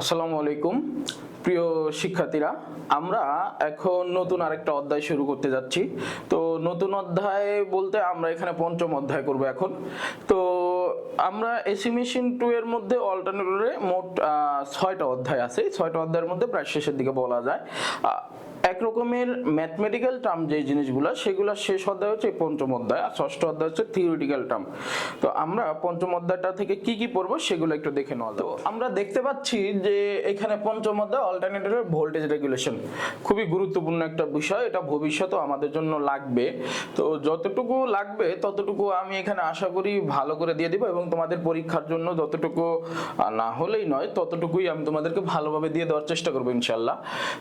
আসসালামু আলাইকুম। প্রিয় শিক্ষার্থীরা, আমরা এখন নতুন আরেকটা অধ্যায় শুরু করতে যাচ্ছি। তো নতুন অধ্যায় বলতে আমরা এখানে পঞ্চম অধ্যায় করব এখন। তো আমরা এসি মেশিন টু এর মধ্যে অল্টারনেটরে মোট ছয়টা অধ্যায় আছে। ছয়টা অধ্যায়ের মধ্যে প্রায় শেষের দিকে বলা যায়। এক রকমের ম্যাথমেটিক্যাল টার্ম যে জিনিসগুলো, সেগুলো শেষ অধ্যায় হচ্ছে পঞ্চম অধ্যায়, আর ষষ্ঠ অধ্যায় হচ্ছে থিওরিটিক্যাল টার্ম তো আমরা পঞ্চম অধ্যায়টা থেকে কি কি পড়ব সেগুলো একটু দেখে নেওয়া যাবে আমরা দেখতে পাচ্ছি যে এখানে পঞ্চম অধ্যায় অল্টারনেটরের ভোল্টেজ রেগুলেশন খুবই গুরুত্বপূর্ণ একটা বিষয়, এটা ভবিষ্যতেও আমাদের জন্য লাগবে। তো যতটুকু লাগবে, ততটুকু আমি এখানে আশা করি ভালো করে দিয়ে দিব এবং তোমাদের পরীক্ষার জন্য যতটুকু না হলেই নয়, ততটুকুই আমি তোমাদেরকে ভালোভাবে দিয়ে দেওয়ার চেষ্টা করব ইনশাল্লাহ।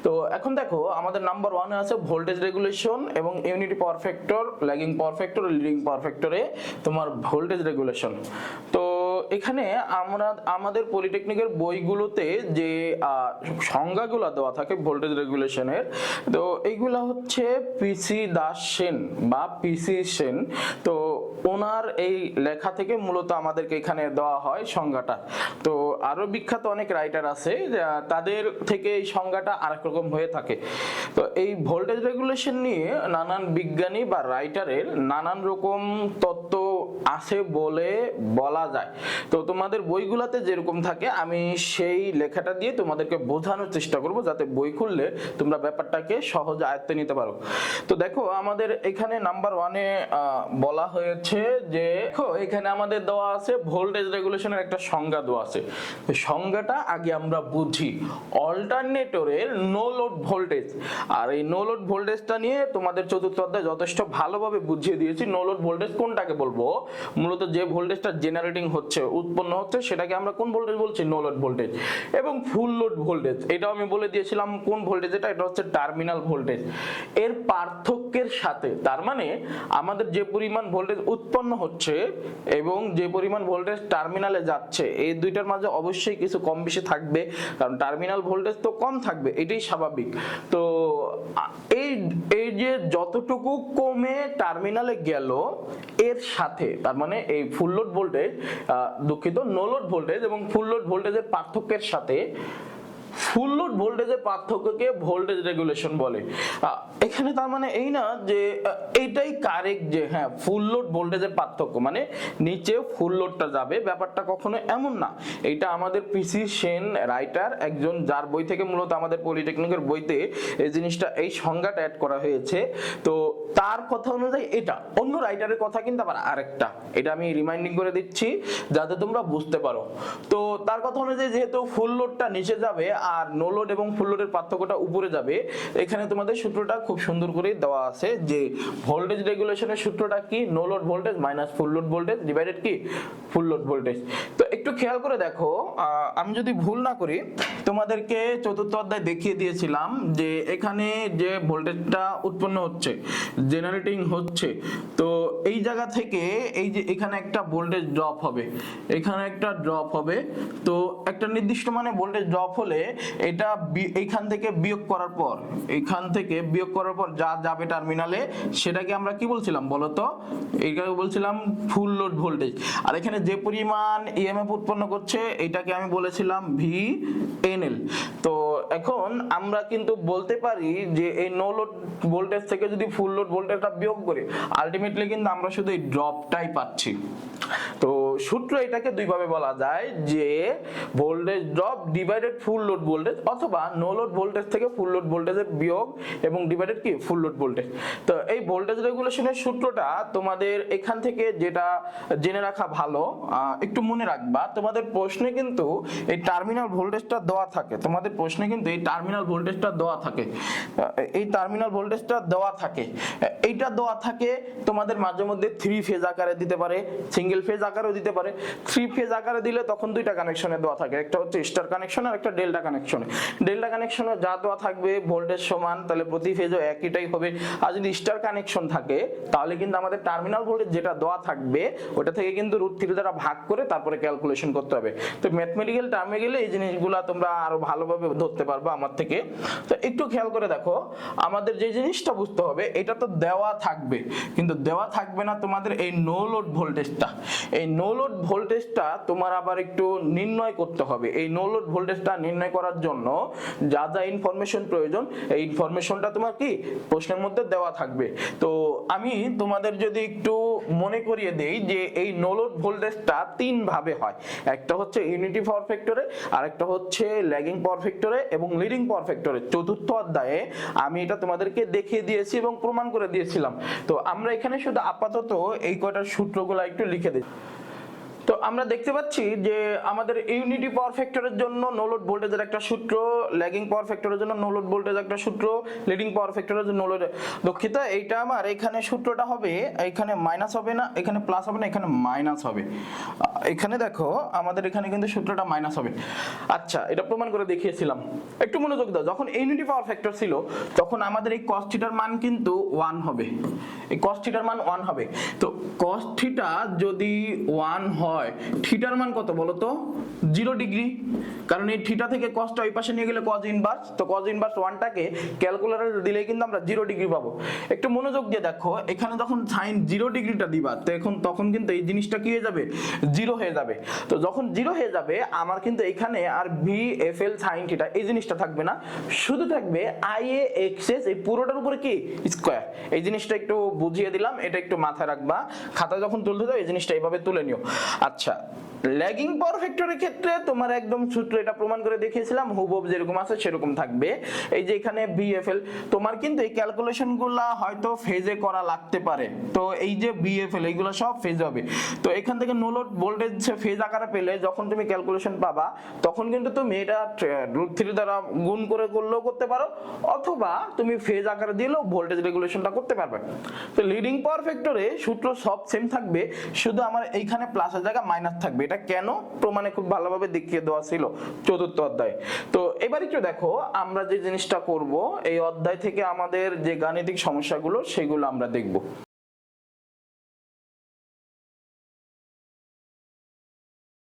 তো এখন দেখো, আমাদের নাম্বার ওয়ানে আছে ভোল্টেজ রেগুলেশন এবং unity power factor lagging power factor leading পারফেক্টরে তোমার ভোল্টেজ রেগুলেশন তো এখানে আমরা, আমাদের পলিটেকনিকের বইগুলোতে যে সংজ্ঞাগুলো দেওয়া থাকে ভোল্টেজ রেগুলেশনের তো এইগুলো হচ্ছে পিসি দাস সেন বা পিসি সেন। তো ওনার এই লেখা থেকে মূলত আমাদেরকে এখানে দেওয়া হয় সংজ্ঞাটা। তো আরও বিখ্যাত অনেক রাইটার আছে তাদের থেকে এই সংজ্ঞাটা আরেক রকম হয়ে থাকে। তো এই ভোল্টেজ রেগুলেশন নিয়ে নানান বিজ্ঞানী বা রাইটারের নানান রকম তত্ত্ব আছে বলে বলা যায়। তো তোমাদের বইগুলাতে যেরকম থাকে, আমি সেই লেখাটা দিয়ে তোমাদেরকে বোঝানোর চেষ্টা করব যাতে বই খুললে তোমরা ব্যাপারটাকে সহজে আয়ত্তে নিতে পারো। তো দেখো, আমাদের এখানে নাম্বার ওয়ানে বলা হয়েছে যে, দেখো, এখানে আমাদের দেওয়া আছে ভোল্টেজ রেগুলেশনের একটা সংজ্ঞা দেওয়া আছে। সংজ্ঞাটা আগে আমরা বুঝি। অল্টারনেটরের নো লোড ভোল্টেজ আর এই নো লোড ভোল্টেজটা নিয়ে তোমাদের চতুর্থ অধ্যায় যথেষ্ট ভালোভাবে বুঝিয়ে দিয়েছি। নো লোড ভোল্টেজ কোনটাকে বলব? মূলত যে ভোল্টেজটা জেনারেটিং হচ্ছে, উৎপন্ন হচ্ছে, সেটাকে আমরা কোন ভোল্টেজ বলছি? নো লোড ভোল্টেজ এবং ফুল লোড ভোল্টেজ এটাও আমি বলে দিয়েছিলাম কোন ভোল্টেজ এটা এটা হচ্ছে টার্মিনাল ভোল্টেজ এর পার্থক্যের সাথে, তার মানে আমাদের যে পরিমাণ ভোল্টেজ উৎপন্ন হচ্ছে এবং যে পরিমাণ ভোল্টেজ টার্মিনালে যাচ্ছে, এই দুইটার মাঝে অবশ্যই কিছু কম বেশি থাকবে, কারণ টার্মিনাল ভোল্টেজ তো কম থাকবে, এটাই স্বাভাবিক। তো এই এই যে যতটুকু কমে টার্মিনালে গেল, এর সাথে, তার মানে এই ফুল লোড ভোল্টেজ দুঃখিত নো লোড ভোল্টেজ এবং ফুল লোড ভোল্টেজের পার্থক্যের সাথে ফুল লোড ভোল্টেজের পার্থক্যকে ভোল্টেজ রেগুলেশন বলে। এখানে তার মানে এই না যে এইটাই কারেক্ট যে হ্যাঁ ফুল লোড ভোল্টেজের পার্থক্য। মানে নিচে ফুল লোডটা যাবে, ব্যাপারটা কখনো এমন না। এটা আমাদের পিসি সেন রাইটার, একজন যার বই থেকে মূলত আমাদের পলিটেকনিকের বইতে এই জিনিসটা, এই সংজ্ঞাটা অ্যাড করা হয়েছে। তো তার কথা অনুযায়ী এটা। অন্য রাইটারের কথা কিন্তু আবার আরেকটা। এটা আমি রিমাইন্ডিং করে দিচ্ছি, যাতে তোমরা বুঝতে পারো। তো তার কথা অনুযায়ী যেহেতু ফুল লোডটা নিচে যাবে আর নো লোড এবং ফুল লোডের পার্থক্যটা উপরে যাবে। এখানে তোমাদের সূত্রটা খুব সুন্দর করে দেওয়া আছে যে ভোল্টেজ রেগুলেশনের সূত্রটা কি? No load voltage minus full load voltage divided কি? ফুল লোড ভোল্টেজ তো একটু খেয়াল করে দেখো আমি যদি ভুল না করি, তোমাদেরকে চতুর্থ অধ্যায় দেখিয়ে দিয়েছিলাম যে এখানে যে ভোল্টেজটা উৎপন্ন হচ্ছে জেনারেটিং হচ্ছে, তো এই জায়গা থেকে এই যে এখানে একটা ভোল্টেজ ড্রপ হবে, এখানে একটা ড্রপ হবে, তো একটা নির্দিষ্ট মানে ভোল্টেজ ড্রপ হলে এটা এইখান থেকে বিয়োগ করার পর এখান থেকে বিয়োগ করার পর যা যাবে টার্মিনালে সেটাকে আমরা কি বলছিলাম বলতো? এইটাকে বলছিলাম ফুল লোড ভোল্টেজ আর এখানে যে পরিমাণ ইএমএফ উৎপন্ন করছে, এটাকে আমি বলেছিলাম ভি এনএল তো এখন আমরা কিন্তু বলতে পারি যে এই নো লোড ভোল্টেজ থেকে যদি ফুল লোড ভোল্টেজটা বিয়োগ করি আলটিমেটলি কিন্তু আমরা শুধু এই ড্রপটাই পাচ্ছি। তো সূত্র এটাকে দুইভাবে বলা যায় যে voltage drop divided full load voltage অথবা নো লোড ভোল্টেজ থেকে ফুল লোড ভোল্টেজের বিয়োগ এবং ডিভাইডেড কি? ফুল লোড ভোল্টেজ তো এই ভোল্টেজ রেগুলেশনের সূত্রটা তোমাদের এখান থেকে যেটা জেনে রাখা ভালো একটু মনে রাখবা, তোমাদের প্রশ্নে কিন্তু এই টার্মিনাল ভোল্টেজটা দেওয়া থাকে। তোমাদের প্রশ্নে কিন্তু এই টার্মিনাল ভোল্টেজটা দেওয়া থাকে। এই টার্মিনাল ভোল্টেজটা দেওয়া থাকে। এইটা দেওয়া থাকে তোমাদের মাঝে মধ্যে থ্রি ফেজ আকারে দিতে পারে সিঙ্গেল ফেজ আকারেও দিতে পারে। থ্রি ফেজ আকারে দিলে তখন দুইটা কানেকশনে দেওয়া থাকে। একটা হচ্ছে স্টার কানেকশন আর একটা ডেল্টা কানেকশনে ডেল্টা কানেকশনে যা দেওয়া থাকবে ভোল্টেজ সমান, তাহলে প্রতি ফেজও একইটাই হবে। আর যদি স্টার কানেকশন থাকে, তাহলে কিন্তু আমাদের টার্মিনাল ভোল্টেজ যেটা দেওয়া থাকবে, ওটা থেকে কিন্তু রুট থ্রি দ্বারা ভাগ করে তারপরে ক্যালকুলেশন করতে হবে। তো ম্যাথমেটিক্যাল টার্মে গেলে এই জিনিসগুলো তোমরা আরও ভালোভাবে ধরতে পারবে আমার থেকে। তো একটু খেয়াল করে দেখো, আমাদের যে জিনিসটা বুঝতে হবে, এটা তো দেওয়া থাকবে। কিন্তু দেওয়া থাকবে না তোমাদের এই নো লোড ভোল্টেজটা এই নো লোড ভোল্টেজটা তোমার আবার একটু নির্ণয় করতে হবে। এই নো লোড ভোল্টেজটা নির্ণয় করার জন্য যা যা ইনফরমেশন প্রয়োজন, এই ইনফরমেশনটা তোমার কি? প্রশ্নের মধ্যে দেওয়া থাকবে। তো আমি তোমাদের যদি একটু মনে করিয়ে দেই যে এই নো লোড ভোল্টেজটা তিন ভাবে হয়। একটা হচ্ছে ইউনিটি পাওয়ার ফ্যাক্টরে আর একটা হচ্ছে ল্যাগিং পাওয়ার ফ্যাক্টরে এবং লিডিং পাওয়ার ফ্যাক্টরে চতুর্থ অধ্যায়ে আমি এটা তোমাদেরকে দেখিয়ে দিয়েছি এবং প্রমাণ করে দিয়েছিলাম। তো আমরা এখানে শুধু আপাতত এই কয়টার সূত্রগুলো একটু লিখে দিই। তো আমরা দেখতে পাচ্ছি যে আমাদের ইউনিটি পাওয়ার ফ্যাক্টরের জন্য নো লোড ভোল্টেজের একটা সূত্র ল্যাগিং পাওয়ার ফ্যাক্টরের জন্য নো লোড ভোল্টেজ একটা সূত্র লিডিং পাওয়ার ফ্যাক্টরের জন্য নো লোড দুঃখিত, এইটা আমার, এখানে সূত্রটা হবে, এখানে মাইনাস হবে না, এখানে প্লাস হবে না, এখানে মাইনাস হবে। এখানে দেখো, আমাদের এখানে কিন্তু সূত্রটা মাইনাস হবে। আচ্ছা এটা প্রমাণ করে দেখিয়েছিলাম। একটু মনোযোগ দাও, যখন ইউনিটি পাওয়ার ফ্যাক্টর ছিল, তখন আমাদের এই cos থিটার মান কিন্তু ওয়ান হবে। এই cos থিটার মান ওয়ান হবে। তো cos থিটা যদি ওয়ান হয় থিটার মান কত বলো জিরো ডিগ্রি। কারণ এই থিটা থেকে কসটা ওই পাশে নিয়ে গেলে কজ ইনভার্স তো কজ ইনভার্স ওয়ানটাকে ক্যালকুলেটরে দিলে কিন্তু আমরা জিরো ডিগ্রি পাবো। একটু মনোযোগ দিয়ে দেখো, এখানে যখন সাইন জিরো ডিগ্রিটা দিবা, তো এখন তখন কিন্তু এই জিনিসটা কি হয়ে যাবে? জিরো হয়ে যাবে। তো যখন জিরো হয়ে যাবে, আমার কিন্তু এখানে আর V F L sine theta এই জিনিসটা থাকবে না। শুধু থাকবে আই এ এক্সএস এই পুরোটার উপরে কি? স্কোয়ার এই জিনিসটা একটু বুঝিয়ে দিলাম, এটা একটু মাথায় রাখবা। খাতা যখন তুলতে দাও এই জিনিসটা এইভাবে তুলে নিও। আচ্ছা ল্যাগিং পাওয়ার ফ্যাক্টরের ক্ষেত্রে তোমার একদম সূত্র এটা প্রমাণ করে দেখিয়েছিলাম, হুবহু যেরকম আছে সেরকম থাকবে। এই যে এখানে বিএফএল তোমার কিন্তু এই ক্যালকুলেশনগুলা হয়তো ফেজে করা লাগতে পারে। তো এই যে বিএফএল এইগুলো সব ফেজ হবে। তো এখান থেকে নো লোড ভোল্টেজ ফেজ আকারে পেলে যখন তুমি ক্যালকুলেশন পাবা, তখন কিন্তু তুমি এটা রুট থ্রি দ্বারা গুণ করে করলেও করতে পারো, অথবা তুমি ফেজ আকারে দিলেও ভোল্টেজ রেগুলেশনটা করতে পারবে। তো লিডিং পাওয়ার ফ্যাক্টরে সূত্র সব সেম থাকবে, শুধু আমার এইখানে প্লাসের জায়গা মাইনাস থাকবে। এটা কেন প্রমাণে খুব ভালোভাবে দেখিয়ে দেওয়া ছিল চতুর্থ অধ্যায়। তো এবার একটু দেখো, আমরা যে জিনিসটা করব, এই অধ্যায় থেকে আমাদের যে গাণিতিক সমস্যাগুলো, সেগুলো আমরা দেখব।